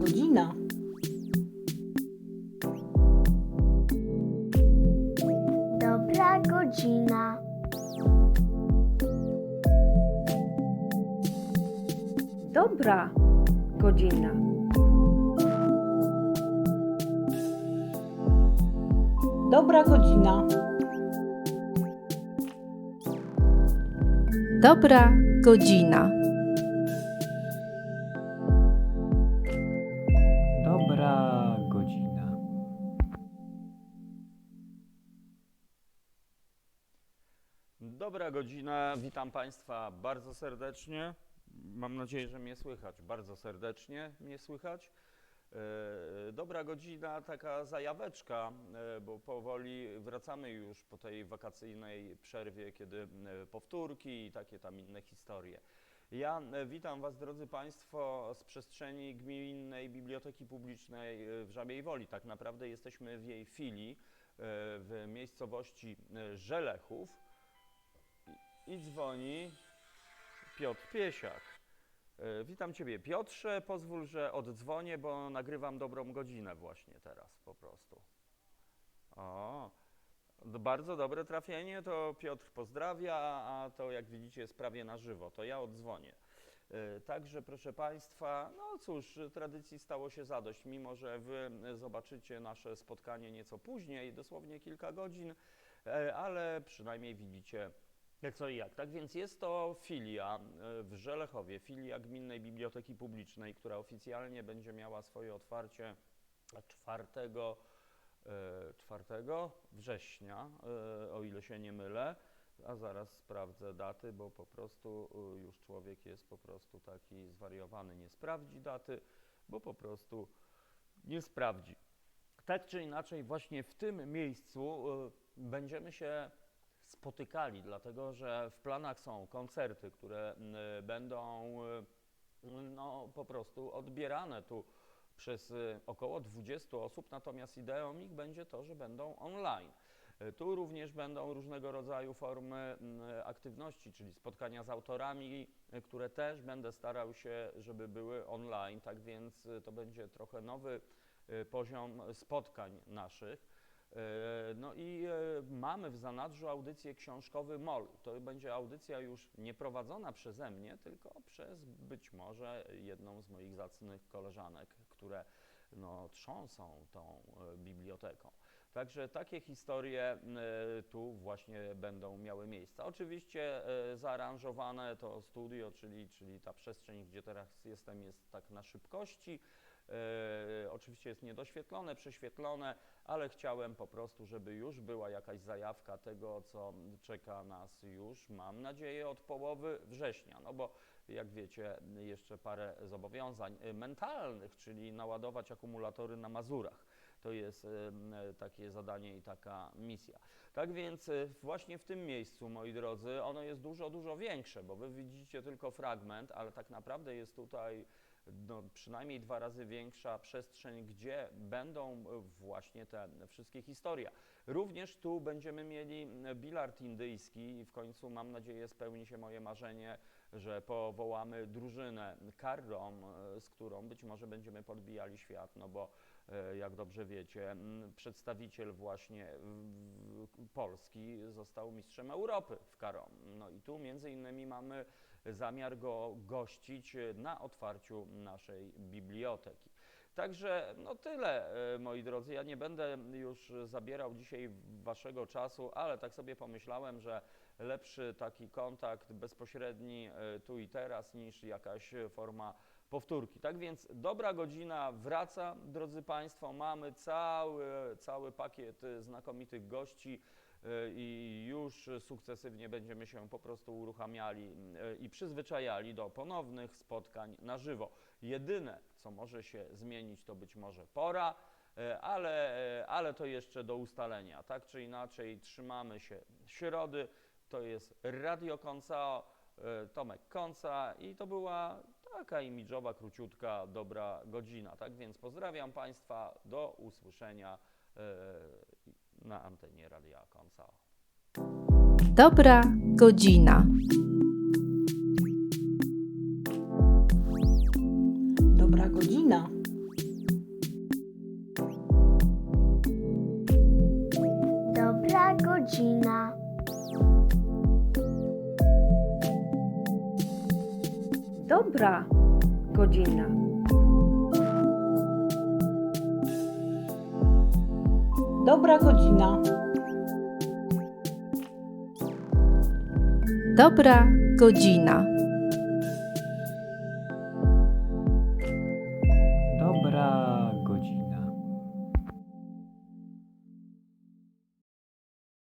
godzina. Dobra godzina. Dobra godzina. Dobra godzina. Dobra godzina. Dobra godzina, witam Państwa bardzo serdecznie. Mam nadzieję, że mnie słychać. Bardzo serdecznie mnie słychać. E, Dobra godzina, taka zajaweczka, e, bo powoli wracamy już po tej wakacyjnej przerwie, kiedy e, powtórki i takie tam inne historie. Ja witam Was, drodzy Państwo, z przestrzeni Gminnej Biblioteki Publicznej w Żabiej Woli. Tak naprawdę jesteśmy w jej filii w miejscowości Żelechów i dzwoni Piotr Piesiak. E, Witam Ciebie Piotrze, pozwól, że oddzwonię, bo nagrywam dobrą godzinę właśnie teraz po prostu. O, bardzo dobre trafienie, to Piotr pozdrawia, a to jak widzicie jest prawie na żywo, to ja oddzwonię. E, Także proszę Państwa, no cóż, tradycji stało się zadość, mimo że Wy zobaczycie nasze spotkanie nieco później, dosłownie kilka godzin, e, ale przynajmniej widzicie jak co i jak. Tak więc jest to filia e, w Żelechowie, filia Gminnej Biblioteki Publicznej, która oficjalnie będzie miała swoje otwarcie 4, e, 4 września, e, o ile się nie mylę. A zaraz sprawdzę daty, bo po prostu e, już człowiek jest po prostu taki zwariowany, nie sprawdzi daty, bo po prostu nie sprawdzi. Tak czy inaczej, właśnie w tym miejscu e, będziemy się spotykali, dlatego że w planach są koncerty, które y, będą y, no, po prostu odbierane tu przez y, około 20 osób, natomiast ideą ich będzie to, że będą online. Tu również będą różnego rodzaju formy y, aktywności, czyli spotkania z autorami, które też będę starał się, żeby były online, tak więc to będzie trochę nowy poziom spotkań naszych. E, No i e, mamy w zanadrzu audycję książkowy MOL. To będzie audycja już nie prowadzona przeze mnie, tylko przez być może jedną z moich zacnych koleżanek, które no, trząsą tą e, biblioteką. Także takie historie tu właśnie będą miały miejsce. Oczywiście zaaranżowane to studio, czyli, czyli ta przestrzeń, gdzie teraz jestem, jest tak na szybkości. E, oczywiście jest niedoświetlone, prześwietlone, ale chciałem po prostu, żeby już była jakaś zajawka tego, co czeka nas już, mam nadzieję, od połowy września. No bo jak wiecie, jeszcze parę zobowiązań y, mentalnych, czyli naładować akumulatory na Mazurach. To jest m, takie zadanie i taka misja. Tak więc właśnie w tym miejscu, moi drodzy, ono jest dużo, dużo większe, bo wy widzicie tylko fragment, ale tak naprawdę jest tutaj no, przynajmniej dwa razy większa przestrzeń, gdzie będą e, właśnie te wszystkie historie. Również tu będziemy mieli m, bilard indyjski i w końcu mam nadzieję spełni się moje marzenie, że powołamy drużynę Carrom, e, z którą być może będziemy podbijali świat, no bo e, jak dobrze wiecie, przedstawiciel właśnie Polski został mistrzem Europy w Carrom. No i tu między innymi mamy zamiar go gościć e, na otwarciu naszej biblioteki. Także no tyle, e, moi drodzy. Ja nie będę już zabierał dzisiaj waszego czasu, ale tak sobie pomyślałem, że lepszy taki kontakt bezpośredni e, tu i teraz niż jakaś forma powtórki. Tak więc dobra godzina wraca, drodzy Państwo. Mamy cały, cały pakiet znakomitych gości e, i już sukcesywnie będziemy się po prostu uruchamiali e, i przyzwyczajali do ponownych spotkań na żywo. Jedyne, co może się zmienić, to być może pora, ale, ale to jeszcze do ustalenia. Tak czy inaczej, trzymamy się środy to jest Radio Konca, e, Tomek Konca i to była taka imidżowa, króciutka, dobra godzina. Tak więc pozdrawiam Państwa, do usłyszenia e, na antenie Radia Konca. Dobra godzina. Dobra godzina. Dobra godzina. Dobra godzina. Dobra godzina. Dobra godzina.